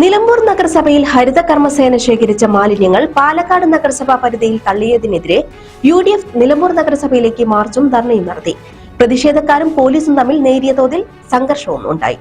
നിലമ്പൂർ നഗരസഭയിൽ ഹരിത കർമ്മസേന ശേഖരിച്ച മാലിന്യങ്ങൾ പാലക്കാട് നഗരസഭാ പരിധിയിൽ തള്ളിയതിനെതിരെ യു ഡി എഫ് നിലമ്പൂർ നഗരസഭയിലേക്ക് മാർച്ചും ധർണയും നടത്തി. പ്രതിഷേധക്കാരും പോലീസും തമ്മിൽ നേരിയ തോതിൽ സംഘർഷവും ഉണ്ടായി.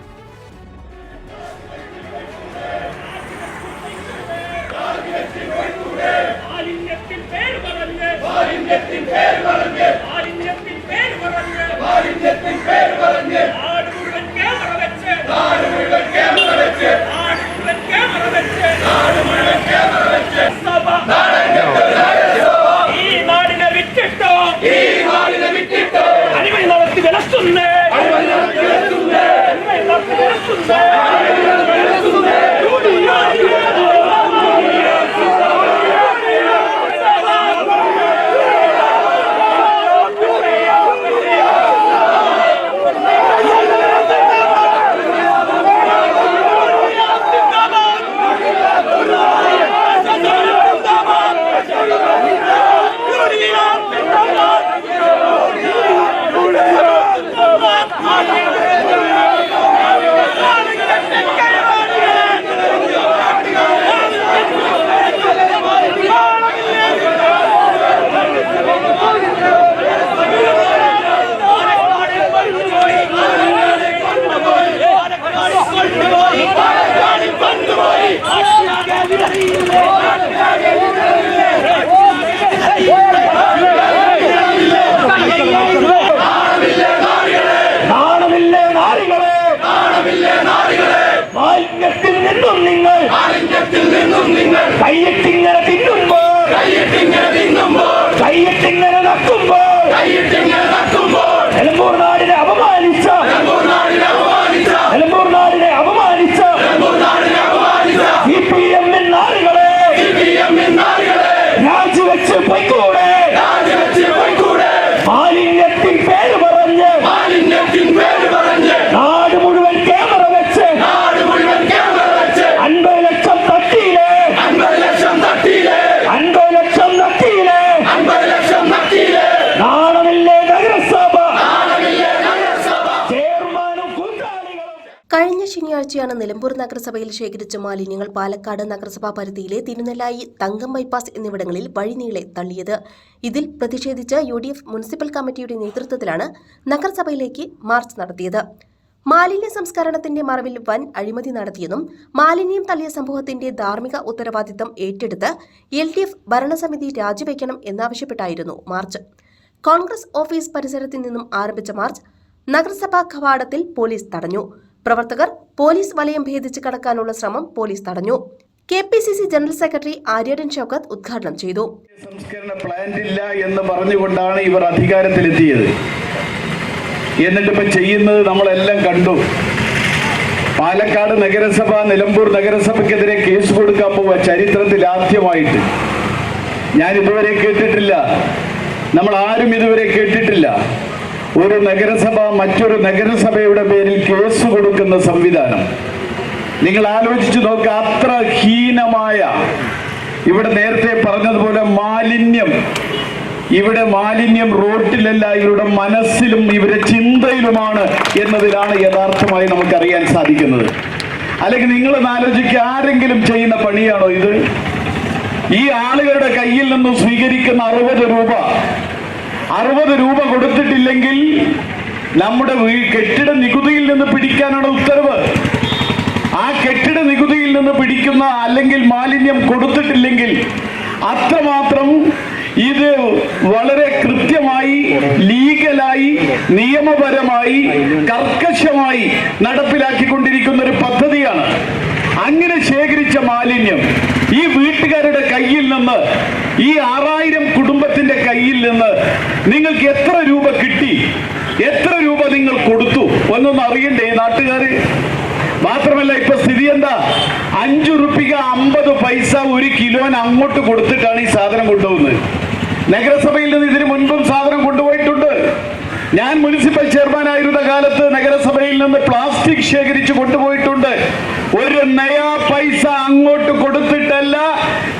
നടത്തി രാജിവെച്ച് പൊയ്ക്കൂടെ. രാജിവെച്ച് പൊയ്ക്കൂടെ. മാലിന്യത്തിൻ പേര് പറഞ്ഞ് മാലിന്യത്തിൻ പേര് ശനിയാഴ്ചയാണ് നിലമ്പൂർ നഗരസഭയിൽ ശേഖരിച്ച മാലിന്യങ്ങൾ പാലക്കാട് നഗരസഭാ പരിധിയിലെ തിരുനെല്ലായി തങ്കം ബൈപ്പാസ് എന്നിവിടങ്ങളിൽ വഴിനീളെ തള്ളിയത്. ഇതിൽ പ്രതിഷേധിച്ച് യു മുനിസിപ്പൽ കമ്മിറ്റിയുടെ നേതൃത്വത്തിലാണ് നഗരസഭയിലേക്ക് മാർച്ച് നടത്തിയത്. മാലിന്യ സംസ്കരണത്തിന്റെ മറവിൽ വൻ അഴിമതി നടത്തിയെന്നും മാലിന്യം തള്ളിയ സംഭവത്തിന്റെ ധാർമ്മിക ഉത്തരവാദിത്തം ഏറ്റെടുത്ത് എൽ ഡി എഫ് ഭരണസമിതി രാജിവെക്കണം എന്നാവശ്യപ്പെട്ടായിരുന്നു മാർച്ച്. കോൺഗ്രസ് ഓഫീസ് പരിസരത്തിൽ നിന്നും ആരംഭിച്ച മാർച്ച് നഗരസഭാ കവാടത്തിൽ പോലീസ് തടഞ്ഞു. പ്രവർത്തകർ പോലീസ് വലയം ഭേദിച്ച് കടക്കാനുള്ള ശ്രമം പോലീസ് തടഞ്ഞു. K P C C general secretary Aryadan Shoukath ഉദ്ഘാടനം ചെയ്തു. സംസ്കരണ പ്ലാന്റ് ഇല്ല എന്ന് പറഞ്ഞുകൊണ്ടാണ് ഇവർ അധികാരത്തിലെത്തിയത്. എന്നിട്ട് ഇപ്പൊ ചെയ്യുന്നത് നമ്മളെല്ലാം കണ്ടു. പാലക്കാട് നഗരസഭ നിലമ്പൂർ നഗരസഭയ്ക്കെതിരെ കേസ് കൊടുക്കാൻ പോവുക ചരിത്രത്തിൽ ആദ്യമായിട്ട്. ഞാൻ ഇതുവരെ കേട്ടിട്ടില്ല. നമ്മൾ ആരും ഇതുവരെ കേട്ടിട്ടില്ല. ഒരു നഗരസഭ മറ്റൊരു നഗരസഭയുടെ പേരിൽ കേസ് കൊടുക്കുന്ന സംവിധാനം. നിങ്ങൾ ആലോചിച്ചു നോക്കുക അത്ര ഹീനമായ ഇവിടെ നേരത്തെ പറഞ്ഞതുപോലെ മാലിന്യം. ഇവിടെ മാലിന്യം റോട്ടിലല്ല ഇവരുടെ മനസ്സിലും ഇവരുടെ ചിന്തയിലുമാണ് എന്നതിലാണ് യഥാർത്ഥമായി നമുക്കറിയാൻ സാധിക്കുന്നത്. അല്ലെങ്കിൽ നിങ്ങൾ ആലോചിക്കുക ആരെങ്കിലും ചെയ്യുന്ന പണിയാണോ ഇത്? ഈ ആളുകളുടെ കയ്യിൽ നിന്നും സ്വീകരിക്കുന്ന അറുപത് രൂപ അറുപത് രൂപ കൊടുത്തിട്ടില്ലെങ്കിൽ നമ്മുടെ കെട്ടിട നികുതിയിൽ നിന്ന് പിടിക്കാനാണ് ഉത്തരവ്. ആ കെട്ടിട നികുതിയിൽ നിന്ന് പിടിക്കുന്ന അല്ലെങ്കിൽ മാലിന്യം കൊടുത്തിട്ടില്ലെങ്കിൽ അത്രമാത്രം ഇത് വളരെ കൃത്യമായി ലീഗലായി നിയമപരമായി കർക്കശമായി നടപ്പിലാക്കിക്കൊണ്ടിരിക്കുന്ന ഒരു പദ്ധതിയാണ്. അങ്ങനെ ശേഖരിച്ച മാലിന്യം ഈ വീട്ടുകാരുടെ കയ്യിൽ നിന്ന് ഈ നിന്ന് നിങ്ങൾക്ക് എത്ര രൂപ കിട്ടി? എത്ര രൂപ നിങ്ങൾ കൊടുത്തു? ഒന്നൊന്നും അറിയണ്ടേ നാട്ടുകാര്? മാത്രമല്ല ഇപ്പൊ സ്ഥിതി എന്താ? അഞ്ചു റുപ്പിക അമ്പത് പൈസ ഒരു കിലോന് അങ്ങോട്ട് കൊടുത്തിട്ടാണ് ഈ സാധനം കൊണ്ടുപോകുന്നത്. നഗരസഭയിൽ നിന്ന് ഇതിനു മുൻപും സാധനം കൊണ്ടുപോയിട്ടുണ്ട്. ഞാൻ മുനിസിപ്പൽ ചെയർമാൻ ആയിരുന്ന കാലത്ത് നഗരസഭയിൽ നിന്ന് പ്ലാസ്റ്റിക് ശേഖരിച്ച് കൊണ്ടുപോയിട്ടുണ്ട്. ഒരു നയാ പൈസ അങ്ങോട്ട് കൊടുത്തിട്ടല്ല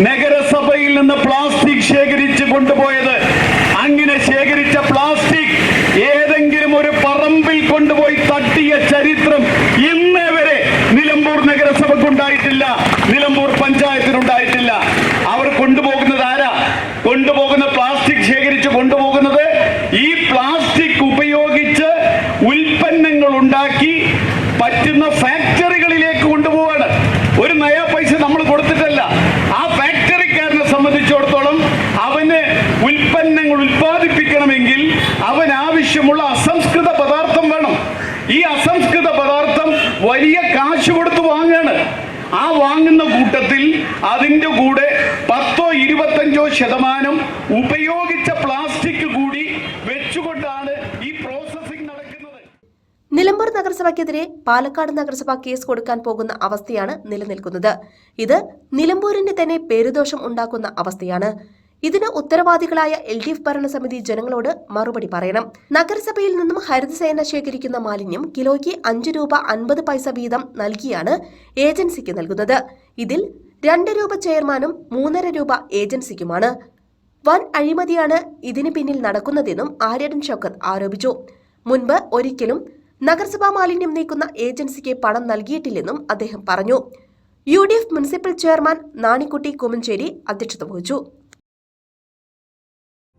നഗരസഭയിൽ നിന്ന് പ്ലാസ്റ്റിക് ശേഖരിച്ച് കൊണ്ടുപോയത് അങ്ങനെ ശേഖരിച്ച പ്ലാസ്റ്റിക് ഏതെങ്കിലും ഒരു പറമ്പിൽ കൊണ്ടുപോയി തട്ടിയ ചരിത്രം ഇന്നേ വരെ നിലമ്പൂർ നഗരസഭക്കുണ്ടായിട്ടില്ല നിലമ്പൂർ പഞ്ചായത്തിനുണ്ടായിട്ടില്ല അവർ കൊണ്ടുപോകുന്നത് ആരാ കൊണ്ടുപോകുന്ന പ്ലാസ്റ്റിക് ശേഖരിച്ച് കൊണ്ടുപോകുന്നത് ഈ പ്ലാസ്റ്റിക് ഉപയോഗിച്ച് ഉൽപ്പന്നങ്ങൾ ഉണ്ടാക്കി പറ്റുന്ന ഫാക്ടറികളിലേക്ക് കൊണ്ടുപോവാണ് ഒരു നയാ പൈസ നമ്മൾ കൊടുത്തിട്ടല്ല ആ ഫാക്ടറിക്കാരനെ സംബന്ധിച്ചിടത്തോളം അവന് ഉൽപ്പന്നങ്ങൾ ഉൽപ്പാദിപ്പിക്കണമെങ്കിൽ അവൻ ആവശ്യമുള്ള അസംസ്കൃത പദാർത്ഥം വേണം ഈ അസംസ്കൃത പദാർത്ഥം വലിയ കാശ് കൊടുത്ത് വാങ്ങാണ്. ആ വാങ്ങുന്ന കൂട്ടത്തിൽ അതിന്റെ കൂടെ പത്തോ ഇരുപത്തഞ്ചോ ശതമാനം ഉപയോഗിച്ച പ്ലാസ്റ്റിക് കൂടി വെച്ചുകൊണ്ടാണ് ഈ പ്രോസസ്സിംഗ് നടക്കുന്നത്. നിലമ്പൂർ നഗരസഭയ്ക്കെതിരെ പാലക്കാട് നഗരസഭ കേസ് കൊടുക്കാൻ പോകുന്ന അവസ്ഥയാണ് നിലനിൽക്കുന്നത്. ഇത് നിലമ്പൂരിന്റെ തന്നെ പേരുദോഷം ഉണ്ടാക്കുന്ന അവസ്ഥയാണ്. ഇതിന് ഉത്തരവാദികളായ എൽ ഡി എഫ് ഭരണസമിതി ജനങ്ങളോട് മറുപടി പറയണം. നഗരസഭയിൽ നിന്നും ഹരിതസേന ശേഖരിക്കുന്ന മാലിന്യം കിലോയ്ക്ക് അഞ്ച് രൂപ അൻപത് പൈസ വീതം നൽകിയാണ് ഏജൻസിക്ക് നൽകുന്നത്. ഇതിൽ രണ്ട് രൂപ ചെയർമാനും മൂന്നര രൂപ ഏജൻസിക്കുമാണ്. വൻ അഴിമതിയാണ് ഇതിന് പിന്നിൽ നടക്കുന്നതെന്നും ആര്യടൻ ഷൗക്കത്ത് ആരോപിച്ചു. മുൻപ് ഒരിക്കലും നഗരസഭാ മാലിന്യം നീക്കുന്ന ഏജൻസിക്ക് പണം നൽകിയിട്ടില്ലെന്നും അദ്ദേഹം പറഞ്ഞു. U D F municipal chairman Nanikutty Kumancheri അധ്യക്ഷത വഹിച്ചു.